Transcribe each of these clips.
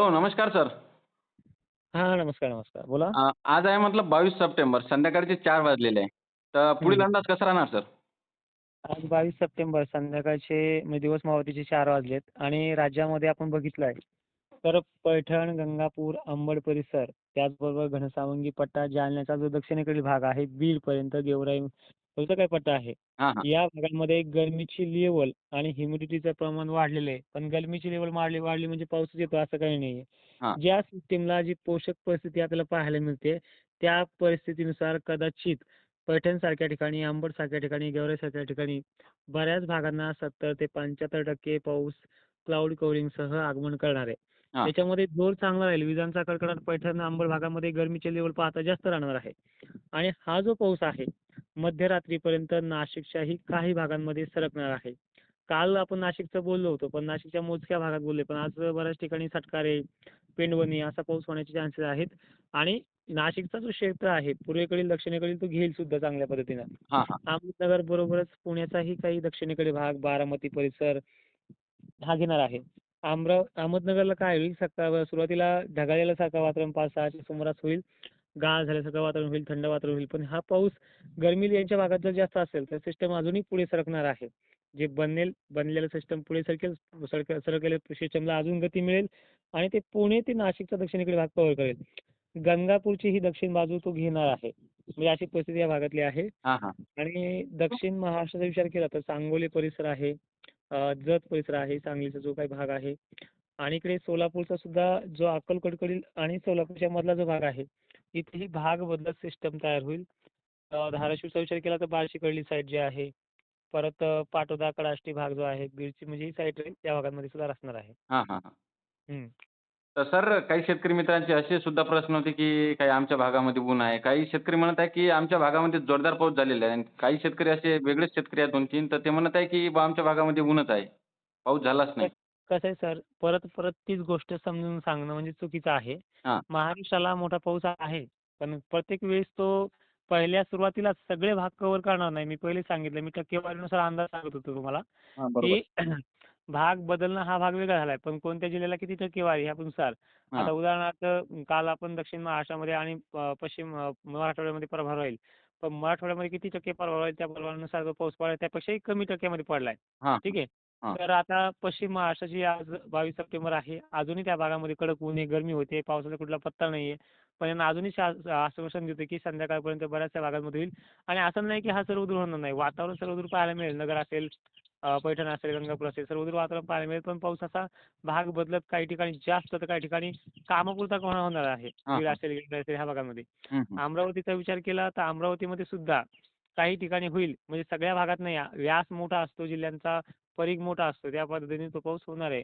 हो, नमस्कार सर. हां, नमस्कार, नमस्कार. बोला. अ, आज आहे म्हटलं 22 सप्टेंबर संध्याकाळचे 4 वाजलेले आहे. तर पुढील. अंदाज कसा राहणार सर? आज 22 सप्टेंबर संध्याकाळचे म्हणजे दिवस मावळतीचे 4 वाजलेत आणि राज्यामध्ये आपण बघितलं आहे, तर पैठण, गंगापूर, अंबड परिसर, त्याचबरोबर घनसावंगी पट्टा, जालन्याचा जो दक्षिणेकडील भाग आहे, बीडपर्यंत, गेवराई तो जो काही पट्टा आहे, हां, हां. या भागांमध्ये गरमीची लेव्हल आणि ह्युमिडिटीचं प्रमाण वाढलेलं आहे. पण गरमीची लेव्हल वाढली वाढली म्हणजे पाऊसच येतो असं काही नाहीये. हां. ज्या सिस्टमला जी पोषक परिस्थिती आपल्याला पाहायला मिळते, त्या परिस्थितीनुसार कदाचित पैठणसारख्या ठिकाणी, अंबडसारख्या ठिकाणी, गेवराईसारख्या ठिकाणी बऱ्याच भागांना 70% ते 75% पाऊस क्लाउड कव्हरिंगसह आगमन करणार आहे. हां. त्याच्यामध्ये जोर चांगला राहील. विजांचा कडकडाट पैठण, अंबड भागामध्ये गरमीचे लेव्हल पाहता जास्त राहणार आहे. आणि हा जो पाऊस आहे, मध्यरात्रीपर्यंत नाशिकच्याही काही भागांमध्ये सरकणार आहे. काल आपण नाशिकचं बोललो होतो, पण नाशिकच्या मोजक्या भागात बोलले. पण आज बऱ्याच ठिकाणी सटकारे, पेंडवणी असा पाऊस होण्याचे चान्सेस आहेत. आणि नाशिकचा जो क्षेत्र आहे, पूर्वेकडील, दक्षिणेकडील तो घेईल सुद्धा चांगल्या पद्धतीनं. अहमदनगर बरोबरच पुण्याचाही काही दक्षिणेकडील भाग, बारामती परिसर हा घेणार आहे. अमराव अहमदनगरला काय होईल, सकाळ सुरुवातीला ढगाळलेल्यासारखं वातावरण 5-6च्या सुमारास होईल. गार झाल्यासारखं वातावरण होईल, थंड वातावरण होईल. पण हा पाऊस गरमी यांच्या भागात जर जास्त असेल, तर सिस्टम अजूनही पुढे सरकणार आहे. जे बनेल बनलेलं सिस्टम पुढे सरकेल, सरक सरकलेल्या सिस्टमला अजून गती मिळेल आणि ते पुणे ते नाशिकचा दक्षिणेकडील भाग कव्हर करेल. गंगापूरची ही दक्षिण बाजू तो घेणार आहे. म्हणजे अशी परिस्थिती या भागातली आहे. आणि दक्षिण महाराष्ट्राचा विचार केला तर सांगोली परिसर आहे, जत परिसर आहे, सांगलीचा जो काही भाग आहे आणि इकडे सोलापूरचा सुद्धा जो अक्कलकोटकडील आणि सोलापूरच्या मधला जो भाग आहे, इथेही भाग बदलत सिस्टम तयार होईल. धाराशिवचा विचार केला तर बार्शीकडली साईड जी आहे, परत पाटोदा, कडाष्टी भाग जो आहे, बीडची म्हणजे ही साईड राहील, त्या भागांमध्ये सुद्धा असणार आहे. हां, हां, हां. हं. तर सर काही शेतकरी मित्रांचे असे सुद्धा प्रश्न होते, की काही आमच्या भागामध्ये ऊन आहे. काही शेतकरी म्हणत आहे, की आमच्या भागामध्ये जोरदार पाऊस झालेला आहे. आणि काही शेतकरी असे वेगळेच शेतकरी आहेत 2-3 तर ते म्हणत आहे, की बा आमच्या भागामध्ये ऊनच आहे. पाऊस झालाच नाही. कसं आहे सर, परत परत तीच गोष्ट समजून सांगणं म्हणजे चुकीचं आहे. हां. महाराष्ट्राला मोठा पाऊस आहे, पण प्रत्येक वेळेस तो पहिल्या सुरुवातीला सगळे भाग कव्हर करणार नाही. मी पहिलेच सांगितलं, मी टक्केवारीनुसार अंदाज सांगत होतो तुम्हाला, हां, की. भाग बदलणं हा भाग वेगळा झालाय. पण कोणत्या जिल्ह्याला किती टक्केवारी ह्यानुसार. आता हां. उदाहरणार्थ काल आपण दक्षिण महाराष्ट्रामध्ये आणि पश्चिम अ, मराठवाड्यामध्ये प्रभाव राहील. पण मराठवाड्यामध्ये किती टक्के प्रभाव राहील, त्या प्रभावानुसार जो पाऊस पडला त्यापेक्षाही कमी टक्क्यामध्ये पडलाय. हां, ठीक आहे. तर आता पश्चिम महाराष्ट्राची आज 22 सप्टेंबर आहे. अजूनही त्या भागामध्ये कडक ऊन आहे, गरमी होते, पावसाचा कुठला पत्ता नाहीये. पण यांना अजूनही शा आश्वासन देतोय, की संध्याकाळपर्यंत बऱ्याचशा भागांमध्ये होईल. आणि असं नाही, की हा सर्वदूर होणार नाही. वातावरण सर्वदूर पाहायला मिळेल. नगर असेल, पैठण असेल, गंगापूर असेल, सर्वदूर वातावरण पाहायला मिळेल. पण पावसाचा भाग बदलत काही ठिकाणी जास्त तर काही ठिकाणी कामापुरता होणार होणार आहे. बीड. असेल, असेल ह्या भागामध्ये. अमरावतीचा विचार केला तर अमरावतीमध्ये सुद्धा काही ठिकाणी होईल. म्हणजे सगळ्या भागात नाही. व्यास मोठा असतो जिल्ह्यांचा, परीघ मोठा असतो. त्या पद्धतीने तो पाऊस होणार आहे.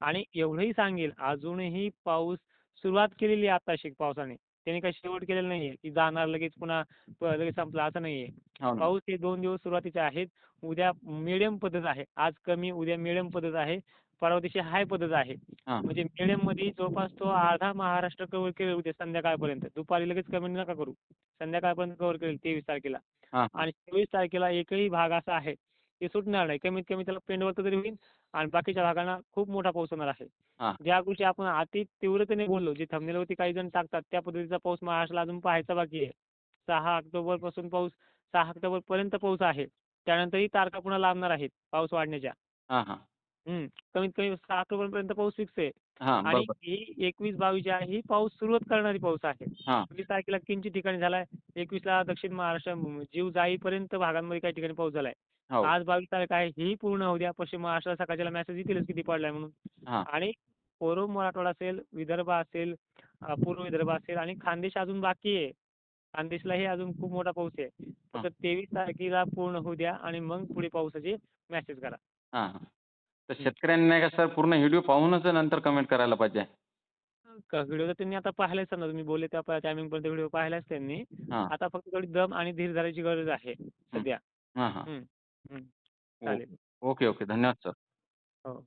आणि एवढंही सांगेल, अजूनही पाऊस सुरुवात केलेली आहे आताशी पावसाने. त्याने काही शेवट केलेला नाहीये, की जाणार लगेच पुन्हा लगेच संपला असं नाहीये. हो. पाऊस हे 2 दिवस सुरुवातीचे आहेत. उद्या मीडियम पद्धत आहे. आज कमी, उद्या मीडियम पद्धत आहे. परवा दिवशी हाय पद्धत आहे. म्हणजे मीडियममध्ये जवळपास तो अर्धा महाराष्ट्र कव्हर करेल उद्या संध्याकाळपर्यंत. दुपारी लगेच कमी नका करू. संध्याकाळपर्यंत कव्हर करेल 23 तारखेला. आणि 24 तारखेला एकही भाग असा आहे, की सुटणार नाही. कमीत कमी त्याला पेंडवलतं तरी होईल आणि बाकीच्या भागांना खूप मोठा पाऊस होणार आहे. हां. ज्या गोष्टी आपण अति तीव्रतेने बोललो, जे थंबनेलवरती काही जण टाकतात, त्या पद्धतीचा पाऊस महाराष्ट्राला अजून पाहायचा बाकी आहे. 6 ऑक्टोबरपासून पाऊस 6 ऑक्टोबरपर्यंत पाऊस आहे. त्यानंतरही तारखा पुन्हा लांबणार आहेत पाऊस वाढण्याच्या. हां, हां. हं. कमीत कमी 6 ऑक्टोबरपर्यंत पाऊस फिक्स आहे. हां, आणि बरोबर. ही 21-22 जी आहे, ही पाऊस सुरुवात करणारी पाऊस आहे. हां. 20 तारखेला किंचित ठिकाणी झालाय. 21ला दक्षिण महाराष्ट्र जीव जाईपर्यंत भागांमध्ये काही ठिकाणी पाऊस झालाय. हो. आज 22 तारीख आहे, हेही पूर्ण होऊ द्या. पश्चिम महाराष्ट्राला सकाळच्याला मेसेज येतीलच किती पडलाय म्हणून. हां. आणि पूर्व मराठवाडा असेल, विदर्भ असेल, पूर्व विदर्भ असेल आणि खानदेश अजून बाकी आहे. खानदेशलाही अजून खूप मोठा पाऊस आहे. हां. फक्त 23 तारखेला पूर्ण होऊ द्या आणि मग पुढे पावसाचे मेसेज करा. हां, हां. तर हं. शेतकऱ्यांनी नाही का सर पूर्ण व्हिडिओ पाहूनच नंतर कमेंट करायला पाहिजे. व्हिडिओ तर त्यांनी आता पाहिलाच ना, तुम्ही बोलले त्या टायमिंगपर्यंत व्हिडिओ पाहिलाच त्यांनी. हां. आता फक्त थोडी दम आणि धीर धरायची गरज आहे हं. सध्या. हां, चालेल. Okay, okay. धन्यवाद सर. हो.